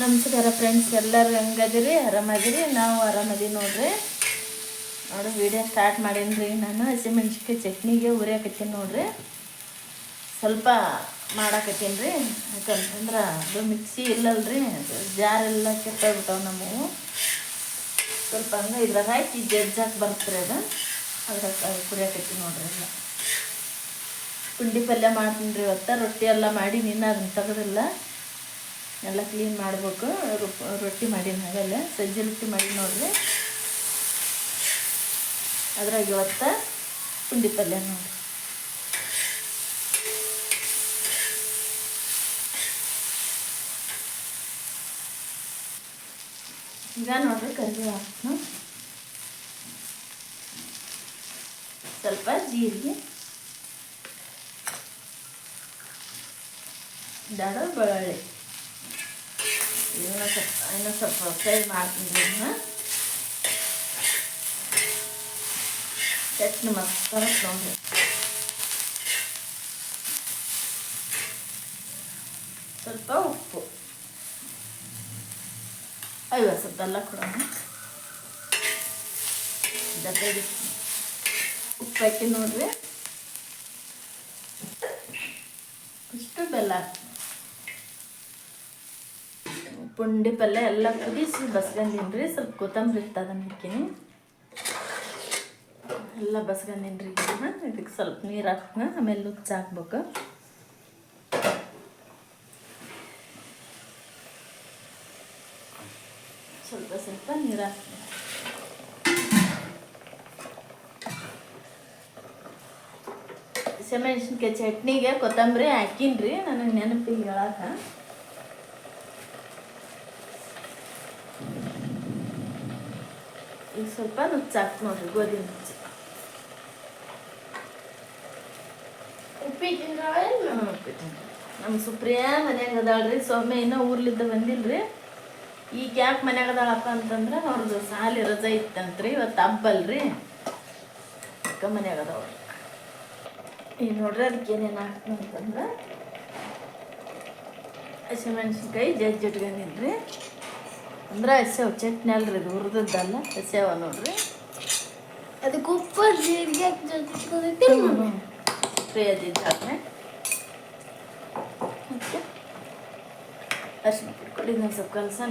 ನಮಸ್ಕಾರ ಫ್ರೆಂಡ್ಸ್ ಎಲ್ಲರೂ ಹೆಂಗದಿರಿ? ಆರಾಮದಿರಿ? ನಾವು ಆರಾಮದೀವಿ ನೋಡ್ರಿ. ನೋಡಿ ವೀಡಿಯೋ ಸ್ಟಾರ್ಟ್ ಮಾಡೀನಿ ನಾನು ಹಸಿಮೆಣ್ಸಿಕಾಯಿ ಚಟ್ನಿಗೆ ಹುರಿಯಾಕತ್ತೀನಿ ನೋಡ್ರಿ. ಸ್ವಲ್ಪ ಮಾಡಾಕತ್ತೀನಿ ರೀ. ಯಾಕಂತಂದ್ರೆ ಅದು ಮಿಕ್ಸಿ ಇಲ್ಲಲ್ರಿ. ಜಾರ್ ಜಾರೆಲ್ಲ ಕೆಟ್ಟೋಗ್ಬಿಟ್ಟವು ನಮಗೆ ಸ್ವಲ್ಪ ಹಂಗೆ ಇದ್ರಾಗ ಹಾಕಿ ಜಜ್ಜಾಕ್ ಬರ್ತೀರಿ ಅದು. ಅದ್ರಾಗ ಕುರಿಯಾಕತ್ತೀನಿ ನೋಡ್ರಿ ಎಲ್ಲ. ಪುಂಡಿ ಪಲ್ಯ ಮಾಡ್ತೀನಿ ರೀ ಇವತ್ತು. ರೊಟ್ಟಿ ಎಲ್ಲ ಮಾಡಿ ನಿನ್ನ ಅದನ್ನು ತೆಗೆದಿಲ್ಲ. ಎಲ್ಲ ಕ್ಲೀನ್ ಮಾಡ್ಬೇಕು. ರೊಟ್ಟಿ ಮಾಡೀನಿ ಹಾಗಲ್ಲ ಸಜ್ಜಿ ರೊಟ್ಟಿ ಮಾಡಿ ನೋಡ್ರಿ. ಅದ್ರಾಗ ಇವತ್ತ ಪುಂಡಿ ಪಲ್ಯ ನೋಡ್ರಿ. ಈಗ ನೋಡ್ರಿ ಕರಿಬೇವು ಸ್ವಲ್ಪ ಜೀರಿಗೆ. ದಾಡ ಬೆಳ್ಳುಳ್ಳಿ ಇನ್ನೂ ಸ್ವಲ್ಪ ಇನ್ನೂ ಸ್ವಲ್ಪ ಫ್ರೈ ಮಾಡ್ತೀನಿ ಇದನ್ನ ಚಟ್ನಿ ಮಸ್ತ್ ನೋಡ್ರಿ ಸ್ವಲ್ಪ ಉಪ್ಪು. ಅಯ್ಯೋ ಸ್ವಲ್ಪ ಬೆಲ್ಲ ಕೊಡೋಣ ಜೊತೆಗೆ ಉಪ್ಪು ಹಾಕಿ ನೋಡ್ರಿ. ಇಷ್ಟು ಬೆಲ್ಲ ಹಾಕ್ತೀನಿ. ಪುಂಡಿ ಪಲ್ಯ ಎಲ್ಲ ಕುದಿಸಿ ಬಸ್ಗಂದಿನ್ರಿ, ಸ್ವಲ್ಪ ಕೊತ್ತಂಬರಿ ಇತ್ತು ಅದನ್ನು ಹಾಕೀನಿ ಎಲ್ಲ ಬಸ್ಗಂದಿನ್ರಿ ಇದಕ್ಕೆ ಸ್ವಲ್ಪ ನೀರು ಹಾಕ್ನ, ಆಮೇಲೆ ಉಚ್ಚ ಹಾಕ್ಬೇಕು. ಸ್ವಲ್ಪ ಸ್ವಲ್ಪ ನೀರು ಹಾಕ್ತೀನಿ. ಹಸಿಮೆಣ್ಸಿನ್ಕಾಯಿ ಚಟ್ನಿಗೆ ಕೊತ್ತಂಬರಿ ಹಾಕೀನಿ ನನಗೆ ನೆನಪಿಗೆ ಹೇಳಕ್ಕೆ ಈಗ ಸ್ವಲ್ಪ ನುಚ್ಚು ಹಾಕಿ ನೋಡ್ರಿ ಗೋಧಿ ನುಚ್ಚು ಹ್ಮ್, ಉಪ್ಪಿಟ್ಟು. ನಮ್ಮ ಸುಪ್ರಿಯಾ ಮನ್ಯಾಗ ಅದಾಳ್ರಿ ಸೊಮ್ಮೆ ಇನ್ನೂ ಊರ್ಲಿದ್ದ ಬಂದಿಲ್ರಿ. ಈಗ ಯಾಕೆ ಮನ್ಯಾಗ ಅದಾಳಪ್ಪ ಅಂತಂದ್ರೆ ಅವ್ರದ್ದು ಸಾಲಿ ರಜೆ ಇತ್ತಂತ್ರಿ ಇವತ್ತು ಹಬ್ಬಲ್ರಿ. ಅಕ್ಕ ಮನ್ಯಾಗ ಅದಾವ ಈಗ ನೋಡ್ರಿ ಅದಕ್ಕೆ ಏನೇನು ಹಾಕ್ತು ಅಂತಂದ್ರೆ ಹಸಿಮೆಣ್ಸಿನ್ಕಾಯಿ ಜಜ್ಜಿ ಅಂದ್ರೆ ಹಸ್ಯಾವ ಚಟ್ನಿ ಅಲ್ರಿ ಇದು ಹುರಿದದ್ದಲ್ಲ ಹಸ್ಯಾವ ನೋಡ್ರಿ. ಅದಕ್ಕೆ ಉಪ್ಪು ಜೀರಿಗೆ ಫ್ರೈ ಅಷ್ಟು ಹಾಕ್ರೆ ಮತ್ತೆ? ಅರ್ಶಿನ ಪುಡಿ ಕೊಡಿ ನಾನು ಸ್ವಲ್ಪ ಕಲ್ಸಣ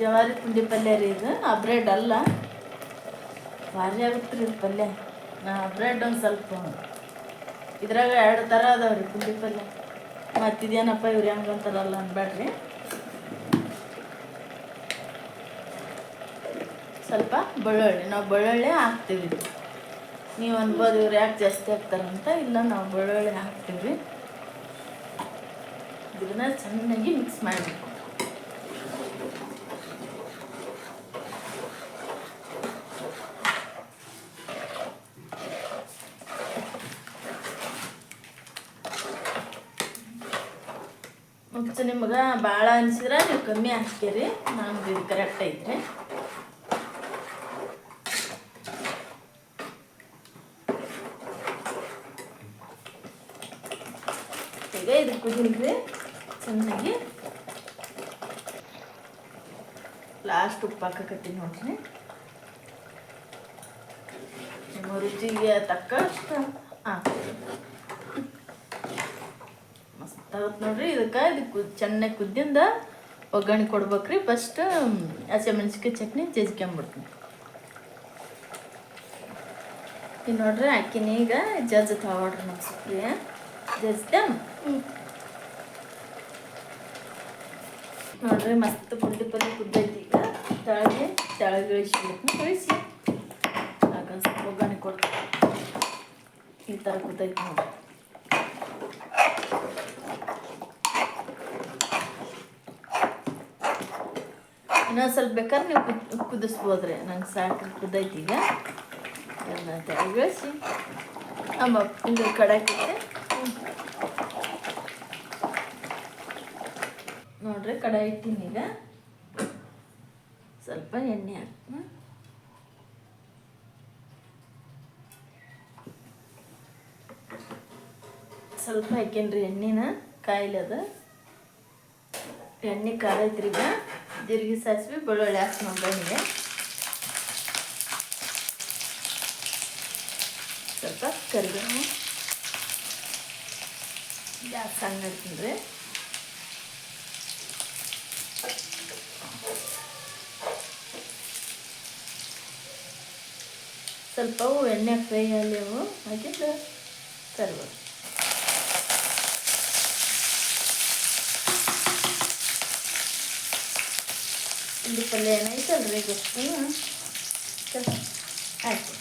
ಜವಾರಿ ಪುಂಡಿ ಪಲ್ಯ ರೀ ಇದು. ಆ ಬ್ರೆಡ್ ಅಲ್ಲ. ಭಾರಿ ಆಗುತ್ತೆ ರೀ ಪಲ್ಯ. ಬ್ರೆಡ್ ಒಂದು ಸ್ವಲ್ಪ. ಇದ್ರಾಗ ಎರಡು ಥರ ಅದಾವೆ ರೀ ಪುಂಡಿ ಪಲ್ಯ. ಮತ್ತಿದೇನಪ್ಪ ಇವ್ರು ಹೆಂಗಂತಾರಲ್ಲ ಅನ್ಬೇಡ್ರಿ ಸ್ವಲ್ಪ ಬೆಳ್ಳುಳ್ಳಿ. ನಾವು ಬೆಳ್ಳುಳ್ಳಿ ಹಾಕ್ತೀವಿ. ನೀವು ಅನ್ಬೋದು ಇವ್ರು ಯಾಕೆ ಜಾಸ್ತಿ ಹಾಕ್ತಾರಂತ ಇಲ್ಲ, ನಾವು ಬೆಳ್ಳುಳ್ಳಿ ಹಾಕ್ತೀವಿ. ಇದನ್ನ ಚೆನ್ನಾಗಿ ಮಿಕ್ಸ್ ಮಾಡಬೇಕು. ಮತ್ತು ನಿಮ್ಗೆ ಭಾಳ ಅನಿಸಿದ್ರೆ ನೀವು ಕಮ್ಮಿ ಹಾಕ್ತೀರಿ ನಮ್ಗೆ ಇದು ಕರೆಕ್ಟ್ ಐತ್ರಿ. ಈಗ ಇದು ಕುದಿಲ್ರಿ, ಚೆನ್ನಾಗಿ. ಲಾಸ್ಟ್ ಉಪ್ಪು ಹಾಕಕತ್ತೀನಿ ನೋಡ್ರಿ. ನಿಮ್ಮ ರುಚಿಗೆ ತಕ್ಕಷ್ಟು ಹಾಕ್ತೀವಿ ಮಸ್ತ್ ಆಗುತ್ತೆ ನೋಡ್ರಿ ಇದಕ್ಕೆ ಇದಕ್ಕೆ ಚೆನ್ನಾಗಿ ಕುದ್ದಿಂದ ಒಗ್ಗರಣೆ ಕೊಡ್ಬೇಕ್ರಿ. ಫಸ್ಟ್ ಹಸಿಮೆಣ್ಸಿಕಾಯಿ ಚಟ್ನಿ ಜಜ್ಕೊಂಬಿಡ್ತೀನಿ ಈಗ ನೋಡ್ರಿ ಅಕ್ಕಿನ ಈಗ ಜಜ್ಜ ತಗೊಳ್ರಿ ನಮ್ಮ ಸುಪ್ರಿಯ ನೋಡ್ರಿ ಮಸ್ತ್ ಪುಂಡಿ ಪಲ್ಯ ಕುದ್ದೈತಿ ಈಗ. ತಳಗೆ ತೆಳಗೆ ಇಳಿಸ್ಬಿಡ್ತೀನಿ. ಇಳಿಸಿ. ಆಗ ಒಗ್ಗರಣೆ ಕೊಡ್ತೀನಿ. ಈ ಥರ ಕುದ್ದೈತಿ ನೋಡ್ರಿ. ಇನ್ನೊಂದು ಸ್ವಲ್ಪ ಬೇಕಾದ್ರೆ ನೀವು ಕುದ್ ನಂಗೆ ಸಾಕು, ಕುದೈತಿ ಈಗ. ಅದನ್ನ ಅಮ್ಮ ಇದು ಕಡಾಕಿದ್ದೆ ನೋಡ್ರಿ, ಕಡಾಯಿ ಇಟ್ಟೀನಿ ಈಗ. ಸ್ವಲ್ಪ ಎಣ್ಣೆ ಹಾಕ್ತೀನಿ ಸ್ವಲ್ಪ ಹಾಕೇನ್ರಿ ಎಣ್ಣೆನ, ಕಾಯಿಲೆ ಅದು. ಎಣ್ಣೆ ಕಾದೈತ್ರಿ ಈಗ. ಜೀರಿಗೆ ಸಾಸಿವೆ ಬೆಳ್ಳುಳ್ಳಿ ಹಾಕಿ ಒಗ್ಗರಣೆಗೆ ಸ್ವಲ್ಪ ಕರಿಬೇವು ಗ್ಯಾಸ್ ಸಣ್ಣ ಇಡ್ತೀನಿ ರೀ ಸ್ವಲ್ಪ ಅವು ಎಣ್ಣೆ ಫ್ರೈ ಅಲ್ಲಿ ಅವು ಹಾಕಿದ್ರೆ ಕರಿಬೇವು ಇಲ್ಲಿ ಪಲ್ಯ ಏನೈತಲ್ರಿ ಗೊತ್ತು ಆಯ್ತು.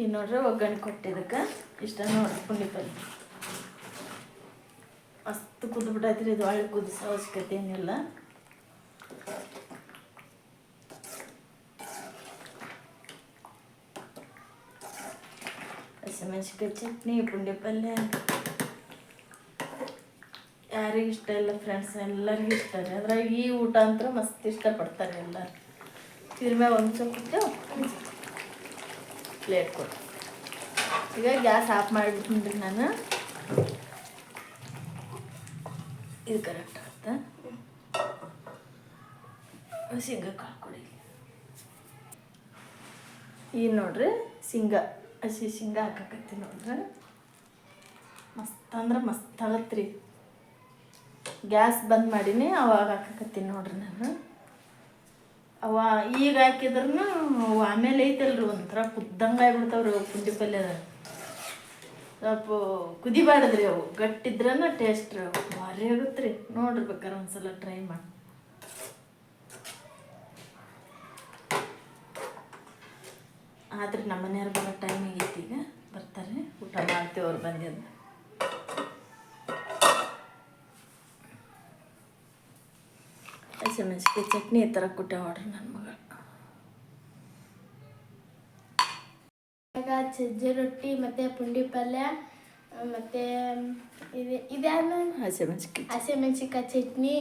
ಈ ನೋಡ್ರಿ ಒಗ್ಗರಣೆ ಕೊಟ್ಟಿದ್ದಕ್ಕೆ ಇಷ್ಟ ನೋಡ್ರಿ ಪುಂಡಿ ಪಲ್ಯ. ಮಸ್ತ್ ಕುದ್ಬಿಟ್ಟೈತ್ರಿ ಇದು ಒಳ್ಳೆ ಕುದಿಸೋ ಅವಶ್ಯಕತೆ ಏನಿಲ್ಲ. ಹಸಿಮೆಣ್ಸಿಕಾಯಿ ಚಟ್ನಿ, ಪುಂಡಿ ಪಲ್ಯ. ಯಾರಿಗೆ ಇಷ್ಟ ಇಲ್ಲ ಫ್ರೆಂಡ್ಸ್ ಎಲ್ಲರಿಗೂ ಇಷ್ಟ ರೀ ಅದ್ರಾಗ ಈ ಊಟ ಅಂತ ಮಸ್ತ್ ಇಷ್ಟಪಡ್ತಾರೆ ಎಲ್ಲರು. ಇದ್ರ ಮ್ಯಾಗ ಒಂದು ಸ್ವಲ್ಪ ಪ್ಲೇಟ್ ಕೊಟ್ಟು ಈಗ ಗ್ಯಾಸ್ ಆಫ್ ಮಾಡಿಬಿಟ್ಟು ನಾನು. ಇದು ಕರೆಕ್ಟ್ ಆಗುತ್ತೆ? ಶೇಂಗಾ ಕಾಳು ಕೊಡಿ. ಈಗ ನೋಡ್ರಿ, ಶೇಂಗಾ, ಹಸಿ ಶೇಂಗಾ ಹಾಕಕತ್ತಿ ನೋಡ್ರಿ. ಮಸ್ತ್ ಅಂದ್ರೆ ಮಸ್ತ್ ಆಗತ್ರಿ ಗ್ಯಾಸ್ ಬಂದ್ ಮಾಡೀನಿ, ಅವಾಗ ಹಾಕಕತ್ತೀನಿ ನೋಡ್ರಿ ನಾನು. ಅವ ಈಗ ಹಾಕಿದ್ರೂ ಆಮೇಲೆ ಐತಲ್ರಿ ಒಂಥರ ಕುದ್ದಂಗೆ ಆಗ್ಬಿಡ್ತಾವ್ರಿ ಅವು ಪುಂಡಿ ಪಲ್ಯದ. ಸ್ವಲ್ಪ ಕುದಿಬಾರ್ದ್ರಿ ಅವು, ಗಟ್ಟಿದ್ರನ ಟೇಸ್ಟ್ ರೀ ಅವು. ಭಾರಿ ಆಗುತ್ತೆ ರೀ ನೋಡ್ರಿ ಬೇಕಾರೆ ಒಂದ್ಸಲ ಟ್ರೈ ಮಾಡಿ. ಆದ್ರೆ ನಮ್ಮ ಮನೆಯವ್ರು ಬರೋ ಟೈಮಿಗೆ ಐತಿ ಈಗ, ಬರ್ತಾರೆ, ಊಟ ಮಾಡ್ತೀವಿ ಅವ್ರು ಬಂದಿದ್ದು. ಹಸಿಮೆಣ್ಸಿಕಾಯಿ ಚಟ್ನಿ ಈ ಥರ ಕೊಟ್ಟೆ ನನ್ನ ಮಗ. ಈಗ ಸಜ್ಜೆ ರೊಟ್ಟಿ ಮತ್ತು ಪುಂಡಿ ಪಲ್ಯ ಮತ್ತು ಇದೆ ಇದ್ಯಾವ ಹಸಿಮೆಣ್ಸಿಕಾಯಿ ಹಸಿಮೆಣ್ಸಿಕಾಯಿ ಚಟ್ನಿ.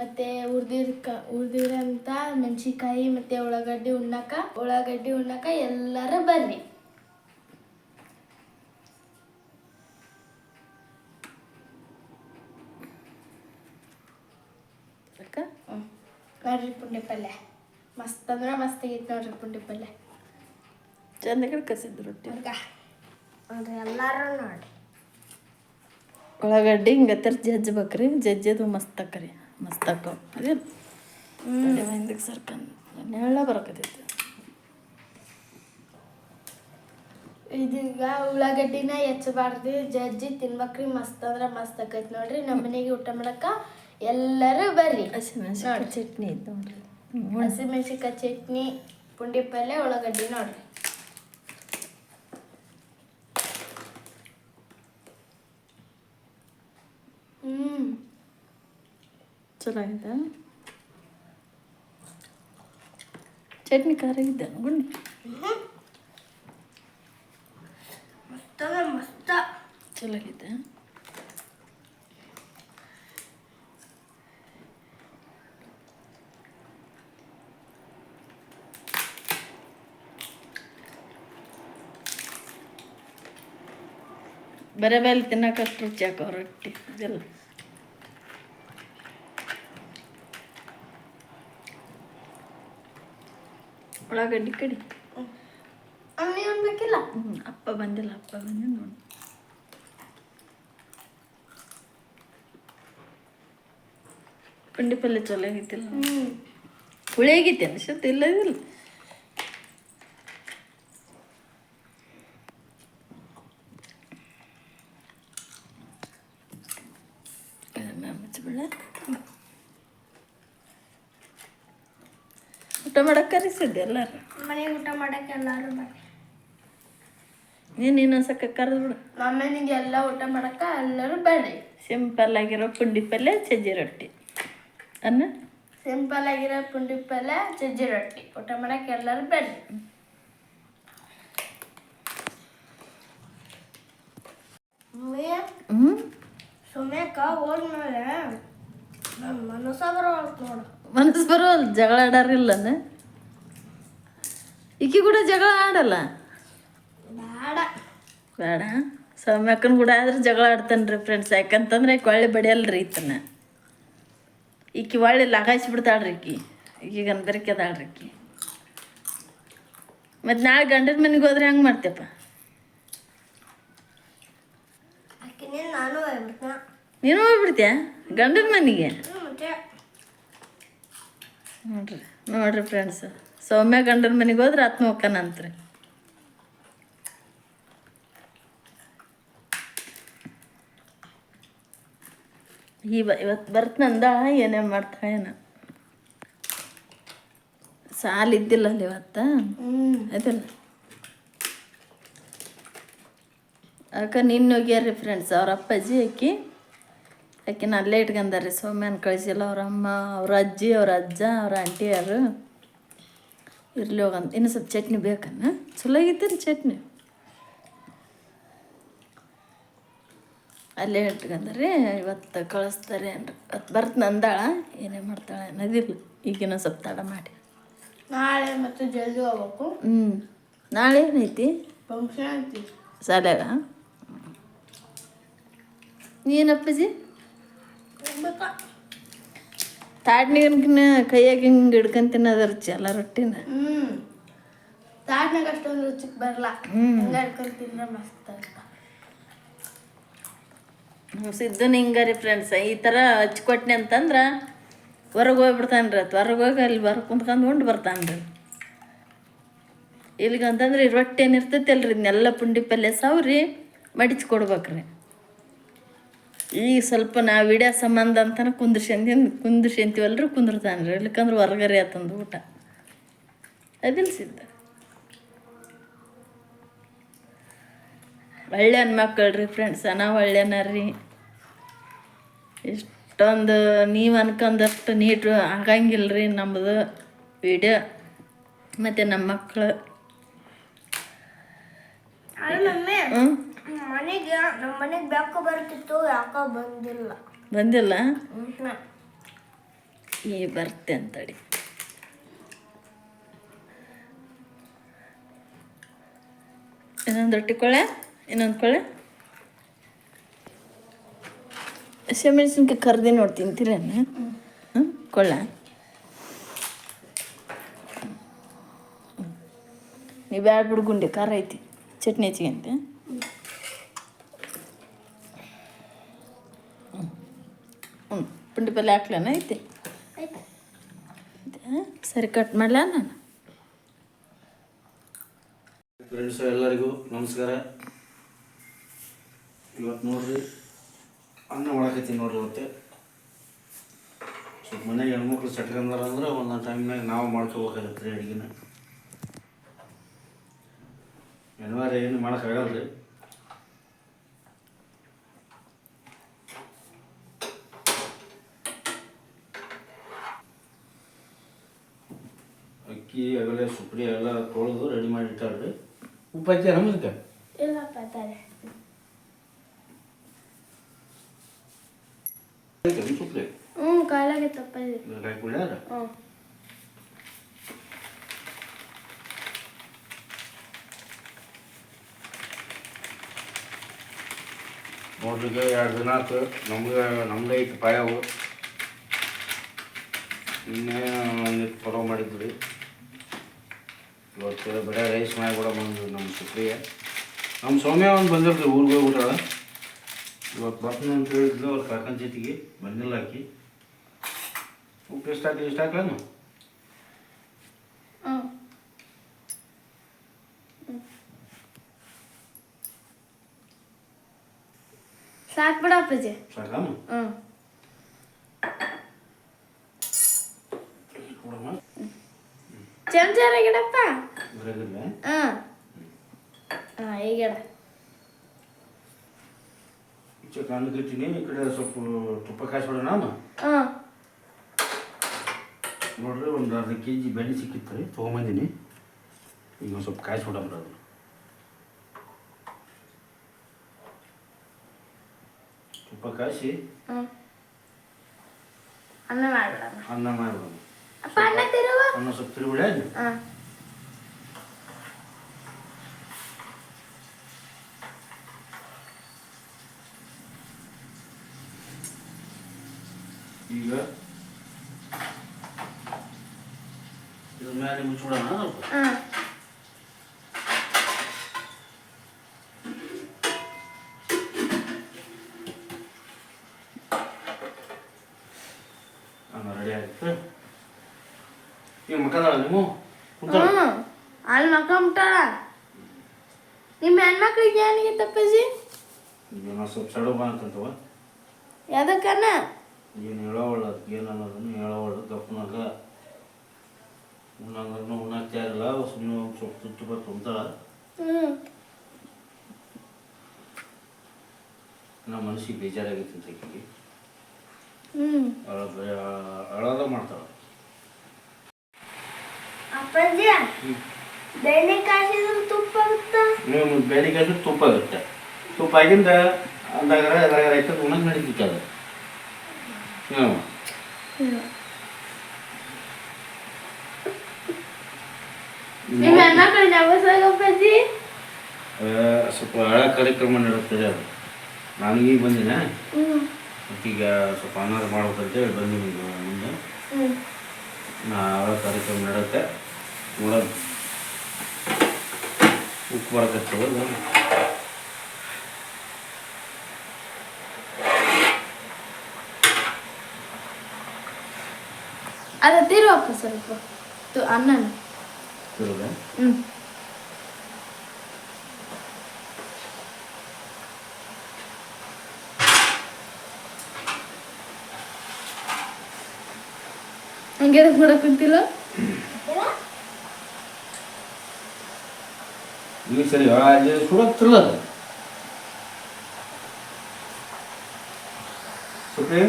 ಮತ್ತೆ ಹುರ್ದಿರ್ಕ ಉರ್ದಿರೋಂಥ ಮೆಣಸಿಕಾಯಿ ಮತ್ತು ಉಳ್ಳಾಗಡ್ಡಿ ಉಣ್ಣಾಕ ಉಳ್ಳಾಗಡ್ಡಿ ಉಣ್ಣಾಕ ಎಲ್ಲರೂ ಬರ್ರಿ. ನೋಡ್ರಿ ಪುಂಡಿ ಪಲ್ಯ. ಮಸ್ತ್ ಅಂದ್ರೆ ಮಸ್ತ್ ಆಗೈತೆ ನೋಡ್ರಿ ಪುಂಡಿ ಪಲ್ಯ. ಚಂದ ಕಸಿದ್ದು ರೊಟ್ಟಿ. ನೋಡ್ರಿ ಎಲ್ಲರೂ ನೋಡಿ ಉಳ್ಳಾಗಡ್ಡಿ ಹಿಂಗೆ ತರ ಜಜ್ಬೇಕ್ರಿ ಜಜ್ಜದು ಮಸ್ತ್ ಅಕ್ಕರಿ ಮಸ್ತ್ ಆಕವ್ ಅದೇ ಹಿಂದಕ್ಕೆ ಸರ್ಕಂದು ನೆಳ್ಳ ಬರಕತ್ತೈತಿ. ಇದೀಗ ಉಳ್ಳಾಗಡ್ಡಿನ ಹೆಚ್ಚಬಾರ್ದು ಜಜ್ಜಿ ತಿನ್ಬೇಕ್ರಿ ಮಸ್ತ್ ಅಂದ್ರೆ ಮಸ್ತ್ ಆಕೈತಿ ನೋಡ್ರಿ. ನಮ್ಮ ಮನೆಗೆ ಊಟ ಮಾಡಕ ಎಲ್ಲರೂ ಬರ್ರಿ. ಹಸಿಮೆಣಸಿನ ಚಟ್ನಿ ಇತ್ತು ನೋಡ್ರಿ ಹಸಿಮೆಣಸಿನ್ಕಾಯಿ ಚಟ್ನಿ ಪುಂಡಿ ಪಲ್ಯ ಉಳ್ಳಾಗಡ್ಡಿ ನೋಡ್ರಿ. ಹ್ಮ್. ಚಲೋ ಚಟ್ನಿ ಖಾರ ಇದ್ದ ಗುಂಡಿ ಮಸ್ತ ಮಸ್ತ. ಚಲೋ ಬರೇ ಬೇಲೆ ತಿನ್ನಕಷ್ಟು ರುಚಿ ಹಾಕೋ ರೊಟ್ಟಿ ಇದೆಲ್ಲ. ಉಳ್ಳಾಗಡ್ಡಿ ಕಡಿ. ಬೇಕಿಲ್ಲ? ಅಪ್ಪ ಬಂದಿಲ್ಲ ಅಪ್ಪ ಬಂದಿಲ್ಲ ನೋಡಿ. ಪುಂಡಿ ಪಲ್ಯ ಚಲೋ ಆಗೈತಿಲ್ಲ. ಹುಳಿ ಆಗೈತಿ ಅನ್ಸತ್ತೆ ಇಲ್ಲ ಇದಿಲ್ಲ ಮುಚ್ಚಬೇಡ ಊಟ ಮಾಡಕ್ಕೆ ಕರೆಸಿದ್ದೆ ಎಲ್ಲರೂ ಮನೆಗೆ ಊಟ ಮಾಡಕ್ಕೆ ಎಲ್ಲರೂ ಬರ್ರಿ ನೀನು ಇನ್ನೊಂದ್ಸಕ್ಕ ಕರೆದು ಬಿಡು. ನಮ್ಮ ನಿಂಗೆ ಎಲ್ಲ ಊಟ ಮಾಡಕ್ಕೆ ಎಲ್ಲರೂ ಬರ್ರಿ. ಸಿಂಪಲ್ ಆಗಿರೋ ಪುಂಡಿ ಪಲ್ಯ ಸಜ್ಜಿ ರೊಟ್ಟಿ. ಅನ್ನ? ಸಿಂಪಲ್ ಆಗಿರೋ ಪುಂಡಿ ಪಲ್ಯ ಸಜ್ಜಿ ರೊಟ್ಟಿ. ಊಟ ಮಾಡಕ್ಕೆ ಎಲ್ಲರೂ ಬರ್ರಿ. ಹ್ಞೂ ಸುಮ್ಯಾಕ ಹೋದ್ಮೇಲೆ ಮನಸ್ಸ ಬರೋಲ್ತು ನೋಡು. ಮನಸ್ಸು ಬರೋಲ್ಲ ಜಗಳ ಆಡಾರಿಲ್ಲನ? ಈಕಿ ಕೂಡ ಜಗಳ ಆಡಲ್ಲ? ಬೇಡ. ಬೇಡ ಸೌಮ್ಯಕ್ಕನ ಕೂಡ ಆದ್ರೆ ಜಗಳ ಆಡ್ತಾನೆ ರೀ ಫ್ರೆಂಡ್ಸ್ ಯಾಕಂತಂದ್ರೆ ಈಕಿ ಒಳ್ಳೆ ಬಡಿಯಲ್ರಿ ಈತನ. ಈಕಿ ಒಳ್ಳೆ ಲಗಾಯಿಸಿ ಬಿಡ್ತಾಳ್ರಿ ಈಕಿ. ಈಗೀಗ ಅನ್ಬರಿಕೆ ಅದಾಳ್ರಿ ಈಕಿ. ಮತ್ತು ನಾಳೆ ಗಂಡನ ಮನೆಗೆ ಹೋದ್ರೆ ಹೆಂಗೆ ಮಾಡ್ತೇಪ್ಪ ನಾನು ಹೋಗ್ಬಿಡ್ತೀಯ? ಗಂಡನ ಮನೆಗೆ? ನೋಡ್ರಿ ನೋಡ್ರಿ ಫ್ರೆಂಡ್ಸ್ ಸೌಮ್ಯ ಗಂಡನ ಮನೆಗೆ ಹೋದ್ರೆ ಆತ್ಮ ಹೋಗ್ತಾನಂತ್ರಿ ಈ ಇವತ್ತು ಬರ್ತನಂದ ಏನೇನು ಮಾಡ್ತಾಳೆ ಏನ. ಸಾಲ ಇದ್ದಿಲ್ಲಲ್ಲ ಇವತ್ತು? ಇವತ್ತ ಅದಲ್ಲ. ಅಕ್ಕ ನಿನ್ನ ಹೋಗ್ಯಾರ್ರಿ ಫ್ರೆಂಡ್ಸ್ ಅವ್ರ ಅಪ್ಪಾಜಿ ಆಕಿ. ಆಕಿನ ಅಲ್ಲೇ ಇಟ್ಕೊಂಡಾರ್ರಿ ಸೌಮ್ಯನ ಕಳಿಸಿಲ್ಲ ಅವ್ರ ಅಮ್ಮ ಅವ್ರ ಅಜ್ಜಿ ಅವ್ರ ಅಜ್ಜ ಅವ್ರ ಆಂಟಿಯರು ಇರ್ಲಿ ಹೋಗಂತ ಇನ್ನು ಸ್ವಲ್ಪ ಚಟ್ನಿ ಬೇಕನ್ನ ಚಲೋ ಆಗಿತ್ತು ಚಟ್ನಿ. ಅಲ್ಲೇ ಇಟ್ಕೊಂಡಾರಿ ಇವತ್ತು ಕಳಿಸ್ತಾರೆ ಅನ್ರಿ ಅದು ಬರ್ತ ನಂದಾಳ ಏನೇ ಮಾಡ್ತಾಳೆ ಅನ್ನೋದಿಲ್ಲ ಈಗಿನ ಸ್ವಲ್ಪ ತಡ ಮಾಡಿ. ನಾಳೆ ಮತ್ತೆ ಜಲ್ದಿ ಹೋಗ್ಬೇಕು. ಹ್ಞೂ ನಾಳೆ ಏನೈತಿ? ಫಂಕ್ಷನ್ ಐತಿ. ಶಾಲ್ಯಾಗ ನೀನಪ್ಪಜಿ ತಾಡ್ನಿಗನ್ಕಿನ ಕೈಯಾಗ ಹಿಂಗೆ ಹಿಡ್ಕೊಂಡ್ ತಿನ್ನೋದ್ರ ಚಲ ರೊಟ್ಟಿನ. ಹ್ಮ್. ತಾಟ್ನಾಗ ಅಷ್ಟೊಂದು ರುಚಿಗೆ ಬರಲ್ಲ. ಹಿಂಗೆ ಹಂಗ ಹಿಡ್ಕೊಂಡು ತಿಂದ್ರೆ ಮಸ್ತ್ ಸಿದ್ದನ ಹಿಂಗಾರಿ ಫ್ರೆಂಡ್ಸ್ ಈ ಥರ ಹಚ್ಕೊಟ್ನಿ ಅಂತಂದ್ರೆ ಹೊರಗೆ ಹೋಗ್ಬಿಡ್ತಾನೆ ರೀ ಹೊರಗೆ ಹೋಗಿ ಅಲ್ಲಿ ಬರ ಕುಂತ್ಕೊಂಡು ಉಂಡು ಬರ್ತಾನೆ ರೀ. ಇಲ್ಲಿಗೆ ಅಂತಂದ್ರೆ ಈ ರೊಟ್ಟಿ ಏನಿರ್ತೈತೆ ಅಲ್ರಿ ಇದನ್ನೆಲ್ಲ ಪುಂಡಿ ಪಲ್ಯ ಸಾವ್ರಿ ಕೊಡ್ಬೇಕು ಕೊಡ್ಬೇಕ್ರಿ. ಈಗ ಸ್ವಲ್ಪ ನಾ ವಿಡಿಯೋ ಸಂಬಂಧ ಅಂತಾನೆ ಕುಂದ್ರಿಸ್ಕೊಂಡ್ ಕುಂದ್ರಿಸ್ಕೊಂತೀವಲ್ರಿ ಕುಂದಿರ್ತಾನೆ ರೀ ಇಲ್ಲಕಂದ್ರೆ ಹೊರಗರೆ ಆತಂದು ಊಟ. ಅದಿಲ್ಸಿದ್ದ ಒಳ್ಳೆ ಮಕ್ಕಳು ರೀ ಫ್ರೆಂಡ್ಸ್ ನಾವು ಒಳ್ಳೆನ ರೀ ಇಷ್ಟೊಂದು ನೀವು ಅನ್ಕೊಂಡಷ್ಟು ನೀಟು ಆಗಂಗಿಲ್ಲ ರೀ ನಮ್ಮದು ವಿಡಿಯೋ ಮತ್ತು ನಮ್ಮ ಮಕ್ಕಳು ಹ್ಞೂ ಮನೆಗೆ ನಮ್ಮ ಮನೆಗೆ ಬೆಕ್ಕು ಬರ್ತಿತ್ತು ಯಾಕೋ ಬಂದಿಲ್ಲ. ಬಂದಿಲ್ಲ. ಈ ಬರ್ತೆ ಅಂತಡಿ. ಇನ್ನೊಂದು ರೊಟ್ಟಿ ಕೊಳೆ ಇನ್ನೊಂದು ಕೊಳ್ಳೆ ಹಸಿಮೆಣಸಿನ್ಕಾಯಿ ಕರ್ದಿ ನೋಡಿ ತಿಂತೀರೇನು? ಹ್ಞೂ ಕೊಳ್ಳ ನೀವು ಬ್ಯಾಡ ಬಿಡು ಗುಂಡಿ ಖಾರ ಐತಿ ಚಟ್ನಿ ಹೆಚ್ಚಿಗೆ ಹ್ಞೂ ಪುಂಡಿ ಬೆಲೆ ಹಾಕ್ಲೇನ ಐತಿ? ಸರಿ ಕಟ್ ಮಾಡಲ ನಾನು? ಫ್ರೆಂಡ್ಸ್ ಎಲ್ಲರಿಗೂ ನಮಸ್ಕಾರ. ಇವತ್ತು ನೋಡ್ರಿ ಅನ್ನ ಮಾಡಕತ್ತೀನಿ ನೋಡ್ರಿ ಇವತ್ತೆ. ಸ್ವಲ್ಪ ಮನೆಗೆ ಹೆಣ್ಮಕ್ಳು ಸಟ್ಕೊಂಡಾರ ಅಂದ್ರೆ ಒಂದೊಂದು ಟೈಮ್ನಾಗ ನಾವು ಮಾಡ್ಕೋಬೇಕಾಗತ್ತೆ ರೀ ಅಡುಗೆನ. ಶನಿವಾರ ಏನು ಮಾಡೋಕ್ಕಾಗಲ್ಲ ರೀ ಅಕ್ಕಿ ಅಗಲೆ ಸುಪ್ರಿ ಎಲ್ಲ ತೊಳೆದು ರೆಡಿ ಮಾಡಿ ಇಟ್ಟಾರ್ರಿ ಉಪ್ಪು ಇಲ್ಲಪ್ಪ ತಾರೆ ಸುಪ್ರಿ? ಹ್ಞೂ ಕಾಲಾಗೆ ತಪ್ಪಲ್ಲಿ ಹಾಕಿ ಬಿಡ್ಯಾರ ಹ್ಞೂ ನೋಡ್ರಿ ಎರಡು ದಿನ ಆತು ನಮ್ಗೆ ನಮ್ದೇ ಐತಿ ಪಾಯವು. ನಿನ್ನೆ ಪಲಾವ್ ಮಾಡಿದ್ವಿ. ಇವತ್ತು ಬರೀ ರೈಸ್ ಮಾಡಿ ಕೂಡ ಬಂದು ನಮ್ಮ ಸುಪ್ರಿಯ ನಮ್ಮ ಸೌಮ್ಯ ಒಂದು ಬಂದಿರ್ತೀವಿ ಊರಿಗೆ ಹೋಗ್ಬಿಟ್ಟಾಳ. ಇವತ್ತು ಬರ್ತೀನಿ ಅಂತ ಹೇಳಿದ್ಲು ಅವ್ರ ಕಾಕನ ಜೊತೆಗೆ ಬಂದಿಲ್ಲ ಹಾಕಿ. ಉಪ್ಪು ಎಷ್ಟು ಹಾಕಿ ಎಷ್ಟು ಹಾಕ್ಲೇನು ಹ್ಞೂ ಸಾಕು ಬಿಡಪ್ಪಜಿ ಸಾಕಮ್ಮ? ಹ್ಞೂ ಚಮಚಾರಾಗಿಡಪ್ಪ ಬರೋದಿಲ್ಲ ಹಾಂ. ಹಾಂ ಈಗಿಡ ಈಚೆ ಕಣ್ಣು ಇಟ್ಟಿನಿ ಈ ಕಡೆ ಸ್ವಲ್ಪ ತುಪ್ಪ ಕಾಯಿಸ್ಬಿಡೋಣ ಅಮ್ಮ? ಹಾಂ. ನೋಡ್ರಿ ಒಂದು ಅರ್ಧ ಕೆ ಜಿ ಬೆಣ್ಣೆ ಸಿಕ್ಕಿತ್ತು ರೀ ತೊಗೊಂಬಂದಿನಿ. ಈಗ ಒಂದು ಸ್ವಲ್ಪ ಕಾಯಿಸ್ಬಿಡಮ್ರಿ ಅದು ತುಪ್ಪ ಕಾಯಿಸಿ. ಹ್ಞೂ ಅನ್ನ ಮಾಡ್ಬಿಡಮ್ಮ ಅನ್ನ ಮಾಡಿಬಿಡೋಣ. ಅಪ್ಪ ಅನ್ನ ತಿರುವ ಅನ್ನ ಸ್ವಲ್ಪ ತಿರುಬಿಡ ಹಾಂ ಮೇಲೆ ಮುಚ್ಚಿಬಿಡೋಣ ಸ್ವಲ್ಪ ಹಾಂ ಆಮೇಲೆ ರೆಡಿ ಆಯ್ತು ಈಗ ಮಕ್ಕಳ ನೀವು? ಅಲ್ಲಿ ಹ್ಞೂ ಅಲ್ಲಿ ಮಕ್ಕೊಂಬಿಟ್ಟಾಳ ನಿಮ್ಮ ಹೆಣ್ಮಕ್ಳಿಗೆ ಏನಿಗೆ ತಪ್ಪಿಸಿ? ನಾವು ಸ್ವಲ್ಪ ಸಡು ಬಾ ಅಂತಂತವ ಯಾವ್ದಕ್ಕನ? ಏನು ಹೇಳೋವಳ ಏನು ಅನ್ನೋದನ್ನು ಹೇಳೋವಳ. ಗಪ್ಪನಾಗ ಉಣ್ಣಂದ್ರೂ ಉಣ್ಣಾಕ್ ತಯಾರಿಲ್ಲ ನೀವು ಸ್ವಲ್ಪ ತುತ್ತು ಬತ್ತು ಅಂತಾಳ. ನಮ್ಮ ಮನಸ್ಸಿಗೆ ಬೇಜಾರಾಗಿತ್ತು ಅಂತ ಆಕಿಗೆ. ಅಳ ಅಳದ ಮಾಡ್ತಾಳ. ಅಪ್ಪಾಜಿ ಬೆಣ್ಣೆ ತುಪ್ಪ ಆಗುತ್ತಾ ನೀವು ಬೆಳಿಗ್ಗೆ ಅದು ತುಪ್ಪ ಆಗುತ್ತೆ ತುಪ್ಪ ಆಗಿಂದ ಅಂದಾಗ ಎದಾಗರ ಆಯ್ತು ಉಣ್ಣಕ್ಕೆ ನಡೀತಿತ್ತು ಅದು. ಹ್ಞೂ. ನಿಮ್ಮ ಸ್ವಲ್ಪ ಹಳ ಕಾರ್ಯಕ್ರಮ ನಡೆಯುತ್ತದೆ ಅದು. ನಾನು ಈಗ ಬಂದಿನ? ಈಗ ಸ್ವಲ್ಪ ಅನ್ನಾರ ಮಾಡ್ಬೇಕಂತೇಳಿ ಬಂದಿನಿ ಮುಂದೆ. ಹ್ಞೂ ನಾ ಹಳ ಕಾರ್ಯಕ್ರಮ ನಡೆಯುತ್ತೆ ನೋಡೋಣ ಉಪ್ಪು ಬರಕತ್ತದ ಅದು ತಿರುವಪ್ಪ ಸ್ವಲ್ಪ ತು ಅನ್ನನ ತಿರುಗ ಹ್ಞೂ ಹಂಗೆ ಮಾಡಕ್ ಕುಂತಿಲ್ಲ? ಈ ಸರಿ ಅಲ್ಲಿ ಸುಡತ್ತಿಲ್ಲ ಸುಪ್ರಿ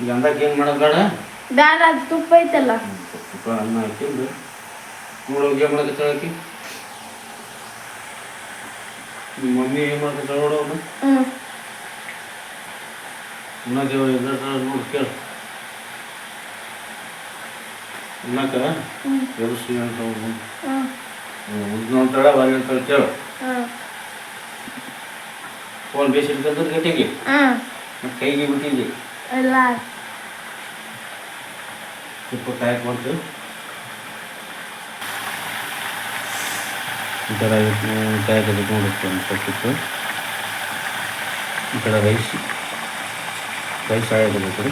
ಈಗ ಏನು ಮಾಡೋದು ಬೇಡ? ಬ್ಯಾಡ ಅದು ತುಪ್ಪ ಐತಲ್ಲ. ತುಪ್ಪ ಅನ್ನ ಹಾಕಿಂದು ನೋಡೋಗಿ ಏನು ಆಕಿ? ನಿಮ್ಮ ಮಮ್ಮಿ ಏನು ಮಾಡಕತ್ತಾಳ ನೋಡೋನು ಹ್ಞೂ ಉಣ್ಣಾಕ ನೋಡಿ ಕೇಳು. ಹ್ಞೂ ಎದುರಿಸಿ ಅಂತ ಅಂತಾಳ ಬಾರಿ ಅಂತ ಕೇಳು. ಫೋನ್ ಬೇಸಿ ಇಟ್ಕೊಂಡ್ರೆ ಗಟ್ಟಿಗೆ. ಮತ್ತು ಕೈಗೆ ಬಿಟ್ಟಿದ್ದೆ ತುಪ್ಪ ಕಾಯಕ್ಕೆ ಬಂತು. ಈ ಥರ ಕಾಯಕ್ಕೆ ನೋಡುತ್ತೆ ಒಂದು ಸ್ವಲ್ಪ ಈ ಕಡೆ ರೈಸ್ ರೈಸ್ ಆಗಿರ್ಬೇಕು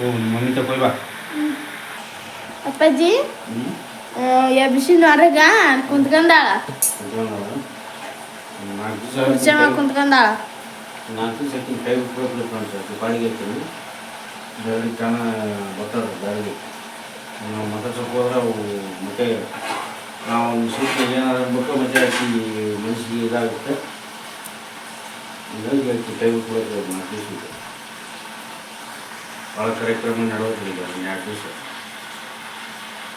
ಓ ನಿಮ್ಮ ಮಮ್ಮಿ ತಗೊಯ್ ಬಾ. ಅಪ್ಪಾಜಿ? ಹ್ಞೂ ಎಬ್ಸಿನ ಹೊರಗ ಕುಂತ್ಕೊಂಡಾಳ. ಕುರ್ಚಿ ಮ್ಯಾಗ ಕುಂತ್ಕೊಂಡಾಳ. ನಾಲ್ಕು ಆಕಿನ ಕೈ ಬಿಟ್ಬಿಡ್ಬೇಕು ಅಂತ ಬಾಡಿಗೆ ಇರ್ತೀನಿ ಬೆಳಗ್ಗೆ ಕಾಣ ನಾವು ಮಾತಾಡ್ಸೋಕೆ ಹೋದ್ರೆ ಅವು ಮತ್ತೆ ನಾವು ಸೂಚನೆ ಏನಾದ್ರು ಅನ್ಬೇಕು ಮತ್ತೆ ಆಕಿ ಮನಸ್ಸಿಗೆ ಇದಾಗುತ್ತೆ. ಹೀಗಾಗಿ ಆಕಿ ಕೈ ಭಾಳ ಕಾರ್ಯಕ್ರಮ ನಡೆಯೋದಿಲ್ಲ ಎರಡು ದಿವಸ.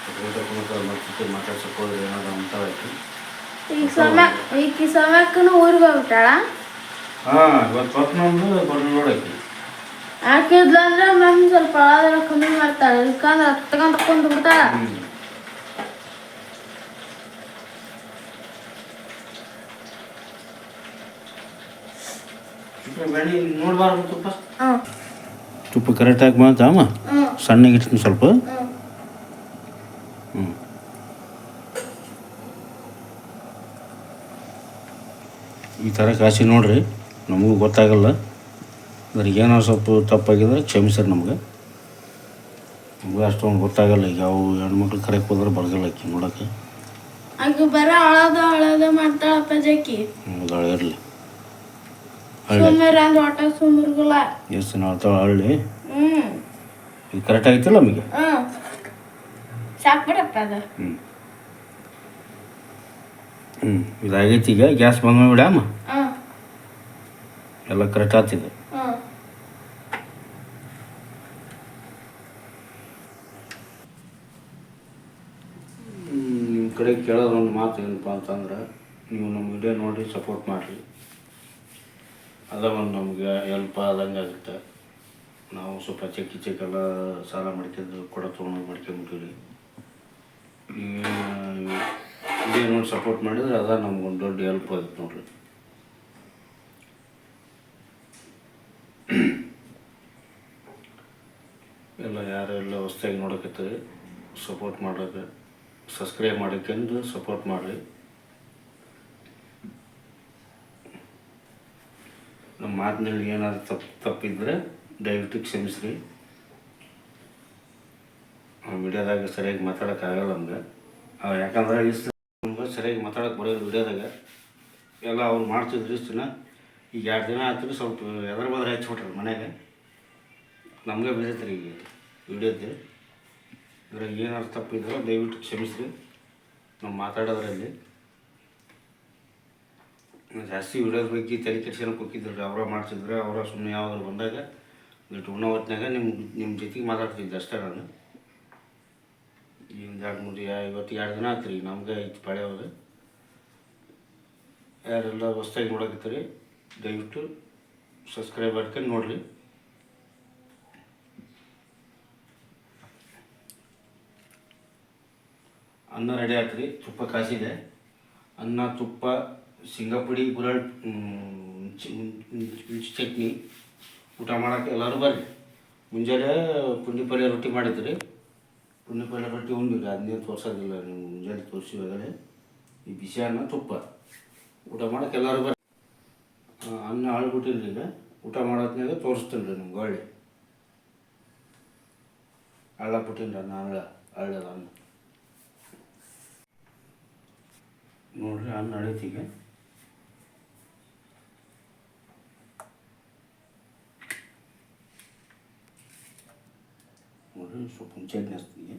ಮತ್ತೆ ಮತ್ತೆ ಮಾತಾಡ್ಸೋಕೆ ಹೋದ್ರೆ ಏನಾದ್ರು ಅಂತ ಆಯ್ತು. ಈಗ ಸೌಮ್ಯ ಈಗ ಸೌಮ್ಯಕ್ಕನು ಊರಿಗೆ ಹೋಗ್ಬಿಟ್ಟಾಳ? ಹಾಂ ಇವತ್ತು ಪತ್ನೊಂದು ಬರ್ರಿ ನೋಡಕ್ಕೆ ಹಾಕಿದ್ಲು ಅಂದ್ರೆ ಮ್ಯಾಮ್ ಸ್ವಲ್ಪ ಅಳೋದೆಲ್ಲ ಕಮ್ಮಿ ಮಾಡ್ತಾಳೆ. ಇಲ್ಕಂದ್ರೆ ಹತ್ಕೊಂಡ್ ಕುಂತು ಬಿಡ್ತಾಳ ಬೆಳಿ ನೋಡ್ಬಾರ್ದು ತುಪ್ಪ ತುಪ್ಪ ಕರೆಕ್ಟಾಗಿ ಅಮ್ಮ? ಸಣ್ಣಗೆ ಇಡ್ತೀನಿ ಸ್ವಲ್ಪ? ಹ್ಞೂ ಈ ಥರ ಕಾಸಿ ನೋಡ್ರಿ ನಮಗೂ ಗೊತ್ತಾಗಲ್ಲ. ಅದ್ರ ಏನೋ ಸ್ವಲ್ಪ ತಪ್ಪಾಗಿದ್ರೆ ಕ್ಷಮಿಸ್ರಿ ನಮ್ಗೆ. ನಮ್ಗೆ ಅಷ್ಟೊಂದು ಗೊತ್ತಾಗಲ್ಲ ಈಗ ಅವು ಹೆಣ್ಮಕ್ಳು ಕರೆಕ್ಟ್ ಹೋದ್ರೆ ಬರಗಲ್ಲ ಆಕಿ ನೋಡೋಕೆ ಹಂಗೆ ಬರೋ ಅಳದ ಅಳದ ಮಾಡ್ತಾಳಪ್ಪ ಜಕ್ಕಿ ಹ್ಞೂ ಇರಲಿ ಹಳ್ಳಿ ಅಂದ್ರೆ ಒಟ್ಟ ಎಷ್ಟು ಹ್ಞೂ ಇದು ಕರೆಕ್ಟ್ ಆಗಿತ್ತಲ್ಲ ನಮಗೆ? ಹ್ಞೂ ಸಾಕ್ಬಿಡಪ್ಪ ಅದು. ಹ್ಞೂ ಹ್ಞೂ ಇದಾಗೈತಿ ಈಗ ಗ್ಯಾಸ್ ಬಂದ ಬಿಡಮ್ಮ ಎಲ್ಲ ಕರೆಕ್ಟ್ ಆಗ್ತಿದೆ ನಿಮ್ಮ ಕಡೆ ಕೇಳೋದು ಒಂದು ಮಾತು ಏನಪ್ಪ ಅಂತಂದ್ರೆ ನೀವು ನಮ್ಮ ವಿಡಿಯೋ ನೋಡಿ ಸಪೋರ್ಟ್ ಮಾಡಿರಿ. ಅದ ಒಂದು ನಮ್ಗೆ ಹೆಲ್ಪ್ ಆದಂಗೆ ಆಗುತ್ತೆ. ನಾವು ಸ್ವಲ್ಪ ಚಕ್ಕಿ ಚಕ್ಕೆಲ್ಲ ಸಾಲ ಮಾಡ್ಕೊಂಡು ಕೊಡ ತೊಗೊಂಡು ಮಾಡ್ಕೊಂಬಿಟ್ಟಿವಿ ಇದೇ ನೋಡಿ ಸಪೋರ್ಟ್ ಮಾಡಿದ್ರೆ ಅದ ನಮ್ಗೊಂದು ದೊಡ್ಡ ಹೆಲ್ಪ್ ಆಗುತ್ತೆ ನೋಡ್ರಿ. ಎಲ್ಲ ಯಾರೆಲ್ಲ ಹೊಸ್ದಾಗಿ ನೋಡಕತ್ತೀರಿ ಸಪೋರ್ಟ್ ಮಾಡೋದು ಸಬ್ಸ್ಕ್ರೈಬ್ ಮಾಡ್ಕೊಂಡು ಸಪೋರ್ಟ್ ಮಾಡಿರಿ. ಮಾತಿನಲ್ಲಿ ಏನಾದರೂ ತಪ್ಪು ತಪ್ಪಿದ್ರೆ ದಯವಿಟ್ಟು ಕ್ಷಮಿಸ್ರಿ. ವಿಡಿಯೋದಾಗ ಸರಿಯಾಗಿ ಮಾತಾಡೋಕ್ಕಾಗಲ್ಲ ನಮ್ಗೆ. ಯಾಕಂದ್ರೆ ಇಷ್ಟು ಸರಿಯಾಗಿ ಮಾತಾಡೋಕೆ ಬರೋದು ವಿಡಿಯೋದಾಗ. ಎಲ್ಲ ಅವ್ರು ಮಾಡ್ತಿದ್ರು ಇಷ್ಟು ದಿನ ಈಗ ಎರಡು ದಿನ ಆಯ್ತು ಸ್ವಲ್ಪ ಎದ್ರ ಬದ್ರೆ ಹಚ್ಬಿಟ್ರು ಮನೆಗೆ ನಮಗೆ ಬೀಳತ್ರಿ ಈಗ ವಿಡಿಯೋದ್ದು. ಇದ್ರಾಗ ಏನಾದ್ರು ತಪ್ಪಿದ್ರೆ ದಯವಿಟ್ಟು ಕ್ಷಮಿಸ್ರಿ. ನಾವು ಮಾತಾಡೋದ್ರಲ್ಲಿ. ಜಾಸ್ತಿ ವಿಡಿಯೋದ ಬಗ್ಗೆ ತಲೆ ಕೆಡ್ಸ್ಕೊಳಕ್ಕೆ ಕೊಟ್ಟಿದ್ದಾರೆ ಅವರ ಮಾಡ್ತಿದ್ರು, ಅವರ ಸುಮ್ಮನೆ ಯಾವಾಗ ಬಂದಾಗ. ಇಟ್ಟು ಉಣ್ಣೋ ಹೊತ್ತಿನಾಗ ನಿಮ್ಮ ನಿಮ್ಮ ಜೊತೆಗೆ ಮಾತಾಡ್ತಿದ್ದೆ ಅಷ್ಟೇ ನಾನು. ಈಗ ಎರಡು ಮೂರು ಇವತ್ತು ಎರಡು ದಿನ ಆಯ್ತು ರೀ ನಮ್ಗೆ ಪಾಳೆ ಅವ್ರು. ಯಾರೆಲ್ಲ ಹೊಸ್ದಾಗಿ ನೋಡಕತ್ತೀರಿ, ದಯವಿಟ್ಟು ಸಬ್ಸ್ಕ್ರೈಬ್ ಮಾಡ್ಕೊಂಡು ನೋಡಿರಿ. ಅನ್ನ ರೆಡಿ ಆಯ್ತು ರೀ ತುಪ್ಪ ಕಾಸಿದೆ. ಅನ್ನ, ತುಪ್ಪ ಶೇಂಗಾ ಪುಡಿ ಗುಲಾಳ್ ಚಟ್ನಿ, ಊಟ ಮಾಡೋಕೆ ಎಲ್ಲರೂ ಬರ್ರಿ. ಮುಂಜಾನೆ ಪುಂಡಿ ಪಲ್ಯ ರೊಟ್ಟಿ ಮಾಡಿದ್ರಿ. ಪುಂಡಿ ಪಲ್ಯ ರೊಟ್ಟಿ ಉಂಡಿರಿ ಅದನ್ನೇ ತೋರಿಸೋದಿಲ್ಲ, ನೀವು ಮುಂಜಾನೆ ತೋರಿಸಿವಾಗಲೇ ಈ ಬಿಸಿ ಅನ್ನ, ತುಪ್ಪ. ಊಟ ಮಾಡೋಕೆ ಎಲ್ಲರೂ ಬರ್ರಿ. ಅನ್ನ ಆಳ್ಬಿಟ್ಟಿಲ್ಲ ಈಗ. ಊಟ ಮಾಡೋದ್ನಾಗ ತೋರಿಸ್ತೀನಿ ರೀ ನಿಮ್ಗೆ ಒಳ್ಳೆ. ಬಿಟ್ಟಿನಿ ಅನ್ನ ಅಳ್ಳ ಅಳ್ಳದ ಅನ್ನ. ನೋಡ್ರಿ, ಅನ್ನ ಅಳಿತೀಗ ನೋಡ್ರಿ ಸ್ವಲ್ಪ ಚಟ್ನಿ ಹಚ್ತೀನಿ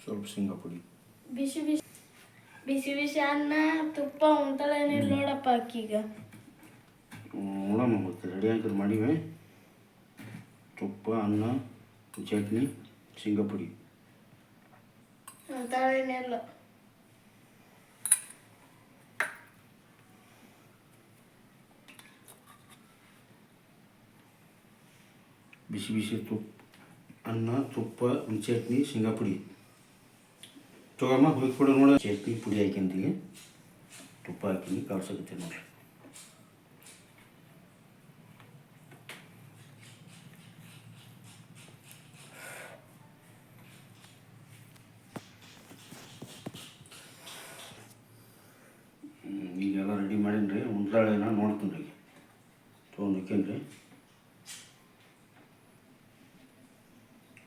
ಸ್ವಲ್ಪ ಶೇಂಗಾ ಪುಡಿ ಬಿಸಿ ಬಿಸಿ ಬಿಸಿ ಬಿಸಿ ಅನ್ನ ತುಪ್ಪ ಉಂಟಲೇನಿಲ್ಲ ನೋಡಪ್ಪ ಅಕ್ಕೀಗ ನೋಡಮ್ಮ ಮತ್ತೆ ರೆಡಿ ಹಾಕಿದ್ ಮಾಡಿವೆ ತುಪ್ಪ ಅನ್ನ ಚಟ್ನಿ ಶೇಂಗಾ ಪುಡಿ ಉಂಟಲೇನಿಲ್ಲ ಬಿಸಿ ಬಿಸಿ ತುಪ್ಪ, ಅನ್ನ, ತುಪ್ಪ, ಒಂದು ಚಟ್ನಿ ಶೇಂಗಾ ಪುಡಿ ತಗೊಮ್ಮ ಹುಯ್ಕೊಡು ನೋಡ ಚಟ್ನಿ ಪುಡಿ ಹಾಕಿಂತೀವಿ ತುಪ್ಪ ಹಾಕಿ ಕಳ್ಸಕತ್ತೆ ನೋಡ್ರಿ ಹ್ಮ್, ಈಗೆಲ್ಲ ರೆಡಿ ಮಾಡೀನಿ ಉಂಡ್ರಾಳೆನ ನೋಡ್ತೀನಿ ರೀ ತೊಗೊಂಡು ಹೋಕ್ಕೇನ್ರಿ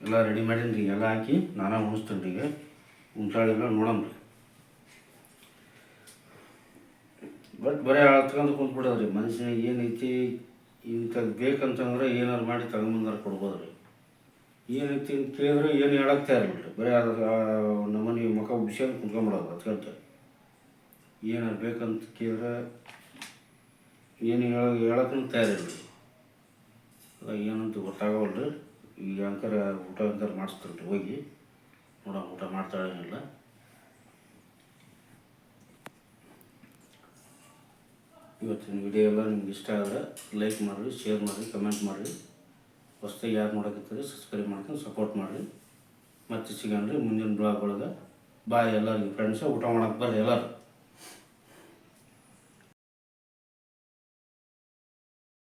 ಎಲ್ಲ ರೆಡಿ ಮಾಡೀನಿ ರೀ ಎಲ್ಲ ಹಾಕಿ ನಾನಾ ಉಣಿಸ್ತೀನಿ ರೀ ಈಗ ನೋಡಮ್ ರೀ. ಬಟ್ ಬರೀ ಹತ್ಕೊಂಡು ಕುಂತ್ಬಿಡೋದ್ರಿ. ಮನುಷ್ಯನಿಗೆ ಏನೈತಿ ಇಂಥದ್ದು ಬೇಕಂತಂದ್ರೆ ಏನಾರು ಮಾಡಿ ತಗೊಂಬಂದ್ರೆ ಕೊಡ್ಬೋದು ರೀ. ಏನೈತಿ ಅಂತ ಕೇಳಿದ್ರೆ ಏನು ಹೇಳಕ್ತಾ ಇರ್ಬಿಟ್ರಿ ರೀ. ಬರೀ ಅದ್ರ ನಮ್ಮನೆ ಮುಖ ಉಬ್ಸ್ಕೊಂಡು ಕುಂತ್ಕೊಂಬಿಡೋದು ಅದ್ಕಂತ. ಏನಾರು ಬೇಕಂತ ಕೇಳಿದ್ರೆ ಏನು ಹೇಳ ಹೇಳಕ್ಕೂ ತಯಾರಿಲ್ಲ ರೀ. ಅದಾಗ ಏನಂತ ಗೊತ್ತಾಗವಲ್ರಿ ಈಗ ಅಂಕರ ಊಟ ಅಂಕರ್ ಮಾಡಿಸ್ತಾರೆ ಹೋಗಿ. ನೋಡ ಊಟ ಮಾಡ್ತಾಳೇನಿಲ್ಲ ಇವತ್ತಿನ ವಿಡಿಯೋ ಎಲ್ಲ ನಿಮ್ಗೆ ಇಷ್ಟ ಆದರೆ ಲೈಕ್ ಮಾಡಿರಿ ಶೇರ್ ಮಾಡಿರಿ ಕಮೆಂಟ್ ಮಾಡಿರಿ. ಹೊಸ್ದಾಗಿ ಯಾರು ನೋಡಕತ್ತೀರಿ ಸಬ್ಸ್ಕ್ರೈಬ್ ಮಾಡ್ಕೊಂಡು ಸಪೋರ್ಟ್ ಮಾಡಿರಿ. ಮತ್ತೆ ಸಿಗೋಣ ಮುಂದಿನ ಬ್ಲಾಗ್ ಒಳಗೆ. ಬಾಯ್ ಎಲ್ಲರಿಗೂ ಫ್ರೆಂಡ್ಸ ಊಟ ಮಾಡಕ್ಕೆ ಬರ್ರಿ ಎಲ್ಲರೂ.